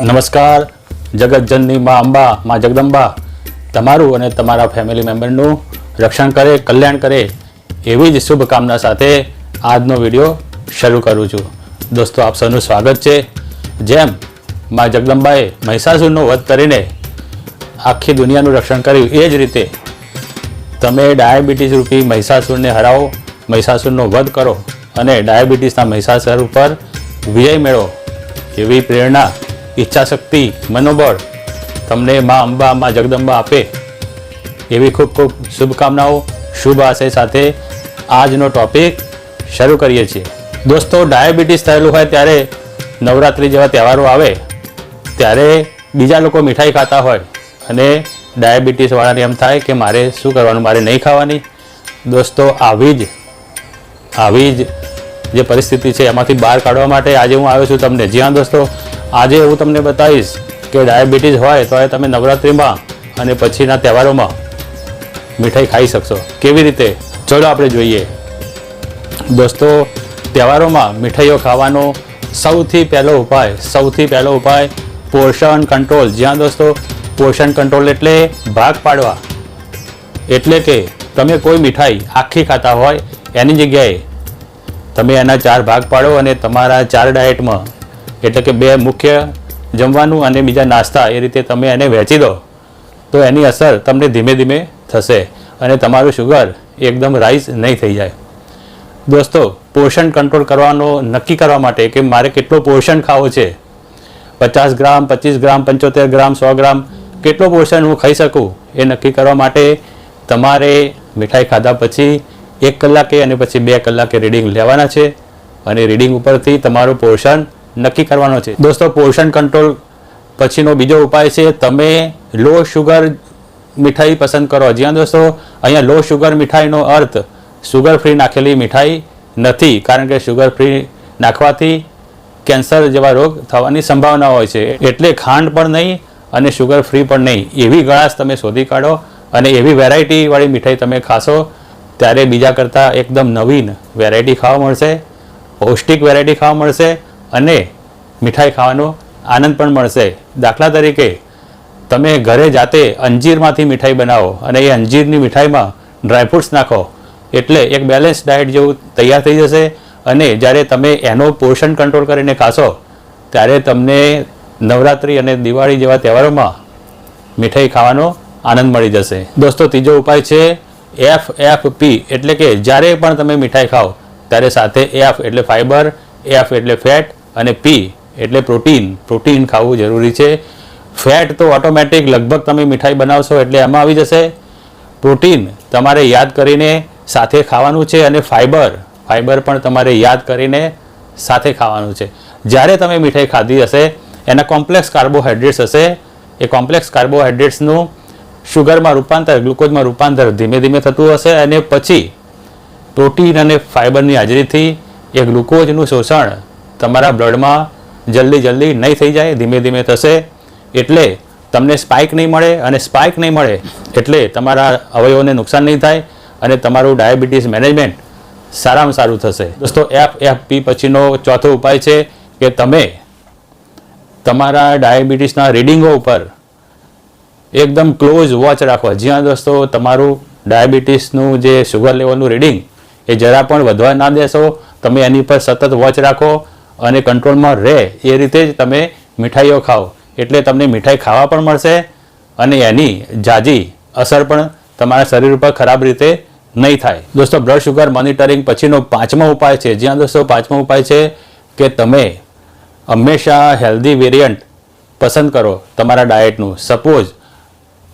નમસ્કાર. જગતજનની મા અંબા, મા જગદંબા. તમારું અને તમારા ફેમિલી મેમ્બરનું રક્ષણ કરે, કલ્યાણ કરે એવી જ શુભકામના સાથે આજનો વીડિયો શરૂ કરું છું. દોસ્તો, આપ સૌનું સ્વાગત છે. જેમ મા જગદંબાએ મહિષાસુરનો વધ કરીને આખી દુનિયાનું રક્ષણ કર્યું, એ જ રીતે તમે ડાયાબિટીસ રૂપી મહિષાસુરને હરાવો, મહિષાસુરનો વધ કરો અને ડાયાબિટીસના મહિષાસુર ઉપર વિજય મેળવો એવી પ્રેરણા ઈચ્છાશક્તિ, મનોબળ તમને મા અંબા, મા જગદંબા આપે. એવી ખૂબ ખૂબ શુભકામનાઓ, શુભ આશય સાથે આજનો ટોપિક શરૂ કરીએ છીએ. દોસ્તો, ડાયાબિટીસ થયેલું હોય ત્યારે નવરાત્રિ જેવા તહેવારો આવે, ત્યારે બીજા લોકો મીઠાઈ ખાતા હોય અને ડાયાબિટીસવાળાને એમ થાય કે મારે શું કરવાનું, મારે નહીં ખાવાની. દોસ્તો, આવી જ આવી જ જે પરિસ્થિતિ છે, એમાંથી બહાર કાઢવા માટે આજે હું આવ્યો છું તમને. જ્યાં દોસ્તો. આજે હું તમને બતાવીશ કે ડાયાબિટીસ હોય તો તમે નવરાત્રિમાં અને પછીના તહેવારોમાં મીઠાઈ ખાઈ શકશો. કેવી રીતે? ચલો આપણે જોઈએ. દોસ્તો, તહેવારોમાં મીઠાઈઓ ખાવાનો સૌથી પહેલો ઉપાય, સૌથી પહેલો ઉપાય પોષણ કંટ્રોલ. જ્યાં દોસ્તો, પોષણ કંટ્રોલ એટલે ભાગ પાડવા. એટલે કે તમે કોઈ મીઠાઈ આખી ખાતા હોય, એની જગ્યાએ તમે એના ચાર ભાગ પાડો અને તમારા ચાર ડાયટમાં એટલે કે બે મુખ્ય જમવાનું અને બીજા નાસ્તા એ રીતે તમે એને વહેંચી દો, તો એની અસર તમને ધીમે ધીમે થશે અને તમારું શુગર એકદમ રાઈઝ નહીં થઈ જાય. દોસ્તો પોષણ કંટ્રોલ કરવાનો, નક્કી કરવા માટે કે મારે કેટલો પોષણ ખાવો છે? પચાસ ગ્રામ, પચીસ ગ્રામ, પંચોતેર ગ્રામ, સો ગ્રામ, કેટલો પોષણ હું ખાઈ શકું? એ નક્કી કરવા માટે તમારે મીઠાઈ ખાધા પછી એક કલાકે અને પછી બે કલાકે રીડિંગ લેવાના છે અને રીડિંગ ઉપરથી તમારું પોષણ નક્કી કરવાનો છે. દોસ્તો, પોષણ કંટ્રોલ પછીનો બીજો ઉપાય છે, તમે લો શુગર મીઠાઈ પસંદ કરો. જ્યાં દોસ્તો, અહીંયા લો શુગર મીઠાઈનો અર્થ શુગર ફ્રી નાખેલી મીઠાઈ નથી, કારણ કે શુગર ફ્રી નાખવાથી કેન્સર જેવા રોગ થવાની સંભાવના હોય છે. એટલે ખાંડ પણ નહીં અને શુગર ફ્રી પણ નહીં. એવી ગળાશ તમે શોધી કાઢો અને એવી વેરાયટીવાળી મીઠાઈ તમે ખાશો, ત્યારે બીજા કરતાં એકદમ નવીન વેરાયટી ખાવા મળશે, પૌષ્ટિક વેરાયટી ખાવા મળશે અને મીઠાઈ ખાવાનો આનંદ પણ મળશે. દાખલા તરીકે, તમે ઘરે જાતે અંજીરમાંથી મીઠાઈ બનાવો અને એ અંજીરની મીઠાઈમાં ડ્રાયફ્રૂટ્સ નાખો, એટલે એક બેલેન્સ ડાયટ જેવું તૈયાર થઈ જશે અને જ્યારે તમે એનો પોષણ કંટ્રોલ કરીને ખાશો, ત્યારે તમને નવરાત્રિ અને દિવાળી જેવા તહેવારોમાં મીઠાઈ ખાવાનો આનંદ મળી જશે. દોસ્તો, ત્રીજો ઉપાય છે એફ એફ પી એટલે કે જ્યારે પણ તમે મીઠાઈ ખાઓ, ત્યારે સાથે એફ એટલે ફાઇબર એફ એટલે ફેટ અને પી એટલે પ્રોટીન. પ્રોટીન ખાવું જરૂરી છે. ફેટ તો ઓટોમેટિક લગભગ તમે મીઠાઈ બનાવશો એટલે એમાં આવી જશે. પ્રોટીન તમારે યાદ કરીને સાથે ખાવાનું છે અને ફાઇબર ફાઇબર પણ તમારે યાદ કરીને સાથે ખાવાનું છે. જ્યારે તમે મીઠાઈ ખાધી હશે, એના કોમ્પ્લેક્સ કાર્બોહાઈડ્રેટ્સ હશે. એ કોમ્પ્લેક્સ કાર્બોહાઈડ્રેટ્સનું શુગરમાં રૂપાંતર, ગ્લુકોઝમાં રૂપાંતર ધીમે ધીમે થતું હશે અને પછી પ્રોટીન અને ફાઇબરની હાજરીથી એ ગ્લુકોઝનું શોષણ તમારા બ્લડમાં જલ્દી જલ્દી નહીં થઈ જાય, ધીમે ધીમે થશે, એટલે તમને સ્પાઇક નહીં મળે અને સ્પાઇક નહીં મળે એટલે તમારા અવયવોને નુકસાન નહીં થાય અને તમારું ડાયાબિટીસ મેનેજમેન્ટ સારામાં સારું થશે. દોસ્તો એફ એફ પી પછીનો ચોથો ઉપાય છે કે તમે તમારા ડાયાબિટીસના રીડિંગો ઉપર એકદમ ક્લોઝ વોચ રાખવા. જ્યાં દોસ્તો તમારું ડાયાબિટીસનું જે શુગર લેવલનું રીડિંગ એ જરા પણ વધવા ના દેશો. તમે એની પર સતત વોચ રાખો. અને કંટ્રોલમાં રહે એ રીતે જ તમે મીઠાઈઓ ખાઓ. એટલે તમને મીઠાઈ ખાવા પણ મળશે અને એની જાજી અસર પણ તમારા શરીર ઉપર ખરાબ રીતે નહીં થાય. દોસ્તો બ્લડ શુગર મોનિટરિંગ પછીનો પાંચમો ઉપાય છે. જ્યાં દોસ્તો, પાંચમો ઉપાય છે કે તમે હંમેશા હેલ્ધી વેરિયન્ટ પસંદ કરો તમારા ડાયટનું સપોઝ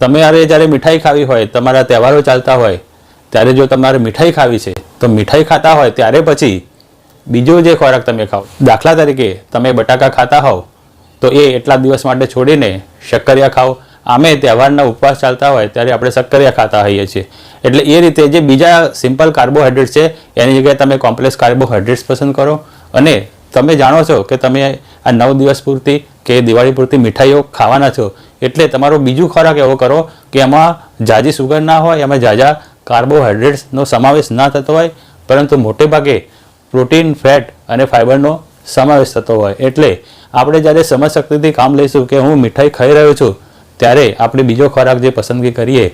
તમે અરે જ્યારે મીઠાઈ ખાવી હોય, તમારા તહેવારો ચાલતા હોય, ત્યારે જો તમારે મીઠાઈ ખાવી છે, તો મીઠાઈ ખાતા હોય, ત્યારે પછી બીજો જે ખોરાક તમે ખાઓ, દાખલા તરીકે તમે બટાકા ખાતા હોવ, તો એ એટલા દિવસ માટે છોડીને શક્કરિયા ખાઓ. આમે તહેવારના ઉપવાસ ચાલતા હોય ત્યારે આપણે શક્કરિયા ખાતા હોઈએ છીએ. એટલે એ રીતે જે બીજા સિમ્પલ કાર્બોહાઈડ્રેટ છે, એની જગ્યાએ તમે કોમ્પ્લેક્સ કાર્બોહાઈડ્રેટ્સ પસંદ કરો. અને તમે જાણો છો કે તમે આ નવ દિવસ પૂરતી કે દિવાળી પૂરતી મીઠાઈઓ ખાવાના છો, એટલે તમારો બીજું ખોરાક એવો કરો કે એમાં જાજી સુગર ના હોય, એમાં ઝાઝા કાર્બોહાઈડ્રેટ્સનો સમાવેશ ના થતો હોય, પરંતુ મોટે ભાગે પ્રોટીન, ફેટ અને ફાઇબરનો સમાવેશ થતો હોય. એટલે આપણે જ્યારે સમજશક્તિથી કામ લઈશું કે હું મીઠાઈ ખાઈ રહ્યો છું, ત્યારે આપણે બીજો ખોરાક જે પસંદગી કરીએ,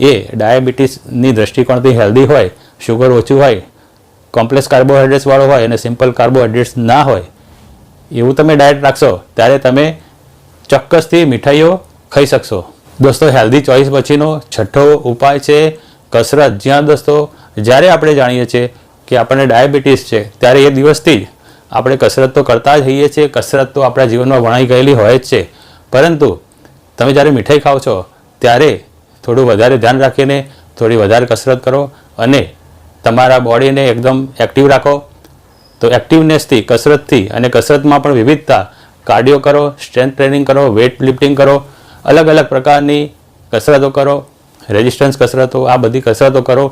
એ ડાયાબિટીસની દ્રષ્ટિકોણથી હેલ્ધી હોય શુગર ઓછું હોય કોમ્પ્લેક્સ કાર્બોહાઈડ્રેટ્સવાળો હોય અને સિમ્પલ કાર્બોહાઈડ્રેટ્સ ના હોય, એવું તમે ડાયટ રાખશો, ત્યારે તમે ચોક્કસથી મીઠાઈઓ ખાઈ શકશો. દોસ્તો હેલ્ધી ચોઈસ પછીનો છઠ્ઠો ઉપાય છે કસરત. જ્યાં દોસ્તો, જ્યારે આપણે જાણીએ છીએ કે આપણને ડાયાબિટીસ છે, ત્યારે એ દિવસથી જ આપણે કસરત તો કરતા જ હોઈએ છીએ, કસરત તો આપણા જીવનમાં વણાઈ ગયેલી હોય જ છે. પરંતુ તમે જ્યારે મીઠાઈ ખાઓ છો, ત્યારે થોડું વધારે ધ્યાન રાખીને થોડી વધારે કસરત કરો અને તમારા બોડીને એકદમ એક્ટિવ રાખો. તો એક્ટિવનેસથી કસરતથી અને કસરતમાં પણ વિવિધતા કાર્ડિયો કરો સ્ટ્રેન્થ ટ્રેનિંગ કરો વેટ લિફ્ટિંગ કરો અલગ અલગ પ્રકારની કસરતો કરો રેઝિસ્ટન્સ કસરતો, આ બધી કસરતો કરો.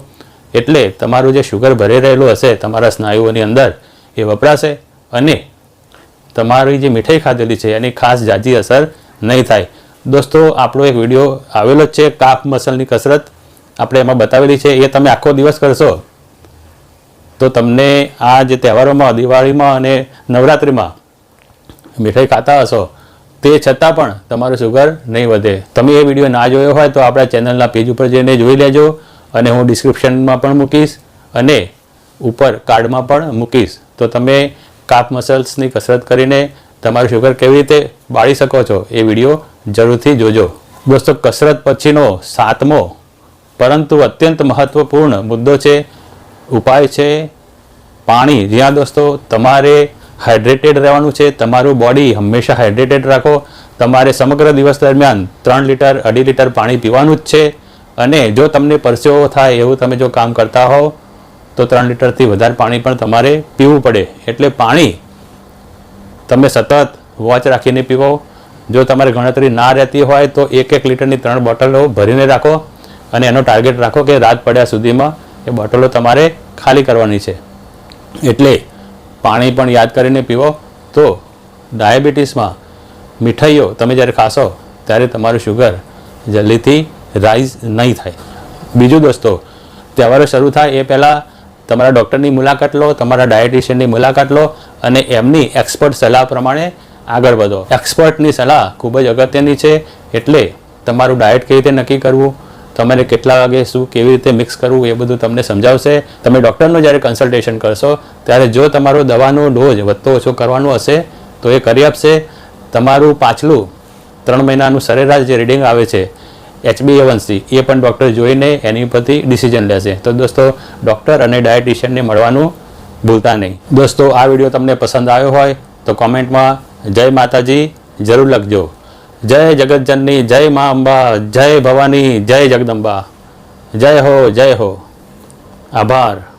એટલે તમારું જે શુગર ભરી રહેલું હશે, તમારા સ્નાયુઓની અંદર એ વપરાશે અને તમારી જે મીઠાઈ ખાધેલી છે, એની ખાસ જાજી અસર નહીં થાય. દોસ્તો, આપણો એક વીડિયો આવેલો જ છે કાફ મસલની કસરત. આપણે એમાં બતાવેલી છે, એ તમે આખો દિવસ કરશો. તો તમને આ જે તહેવારોમાં, દિવાળીમાં અને નવરાત્રિમાં મીઠાઈ ખાતા હશો, તે છતાં પણ તમારું શુગર નહીં વધે. તમે એ વીડિયો ના જોયો હોય તો આપણા ચેનલના પેજ ઉપર જઈને જોઈ લેજો. અને હું ડિસ્ક્રિપ્શનમાં પણ મૂકીશ અને ઉપર કાર્ડમાં પણ મૂકીશ. તો તમે કાપ મસલ્સની કસરત કરીને તમારું શુગર કેવી રીતે બાળી શકો છો એ વીડિયો જરૂરથી જોજો. દોસ્તો, કસરત પછીનો સાતમો, પરંતુ અત્યંત મહત્વપૂર્ણ મુદ્દો છે, ઉપાય છે પાણી. જ્યાં દોસ્તો, તમારે હાઇડ્રેટેડ રહેવાનું છે, તમારું બોડી હંમેશા હાઇડ્રેટેડ રાખો. તમારે સમગ્ર દિવસ દરમિયાન ત્રણ લીટર, અઢી લીટર પાણી પીવાનું જ છે. અને જો તમને પરસેવો થાય એવું તમે જો કામ કરતા હો તો ત્રણ લીટરથી વધારે પાણી પણ તમારે પીવું પડે. એટલે પાણી તમે સતત વોચ રાખીને પીવો. જો તમારે ગણતરી ના રહેતી હોય, તો એક એક લીટરની ત્રણ બોટલો ભરીને રાખો અને એનો ટાર્ગેટ રાખો કે રાત પડ્યા સુધીમાં એ બોટલો તમારે ખાલી કરવાની છે. એટલે પાણી પણ યાદ કરીને પીવો. તો ડાયાબિટીસમાં મીઠાઈઓ તમે જ્યારે ખાશો, ત્યારે તમારું શુગર જલ્દીથી રાઈઝ નહીં થાય. બીજું દોસ્તો, તહેવારો શરૂ થાય એ પહેલાં તમારા ડૉક્ટરની મુલાકાત લો, તમારા ડાયટિશિયનની મુલાકાત લો અને એમની એક્સપર્ટ સલાહ પ્રમાણે આગળ વધો. એક્સપર્ટની સલાહ ખૂબ જ અગત્યની છે, એટલે તમારું ડાયટ કેવી રીતે નક્કી કરવું, તમારે કેટલા વાગે શું કેવી રીતે મિક્સ કરવું એ બધું તમને સમજાવશે. તમે ડૉક્ટરનું જ્યારે કન્સલ્ટેશન કરશો, ત્યારે જો તમારો દવાનો ડોઝ વધતો ઓછો કરવાનો હશે, તો એ કરી આપશે. તમારું પાછલું ત્રણ મહિનાનું સરેરાશ જે રીડિંગ આવે છે એચબીએવનસી એ પણ ડૉક્ટર જોઈને એની ઉપરથી ડિસિઝન લેશે. તો દોસ્તો ડૉક્ટર અને ડાયટિશિયનને મળવાનું ભૂલતા નહીં. દોસ્તો, આ વીડિયો તમને પસંદ આવ્યો હોય તો કોમેન્ટમાં જય માતાજી જરૂર લખજો. જય જગતજનની જય મા અંબા, જય ભવાની, જય જગદંબા. જય હો જય હો. આભાર.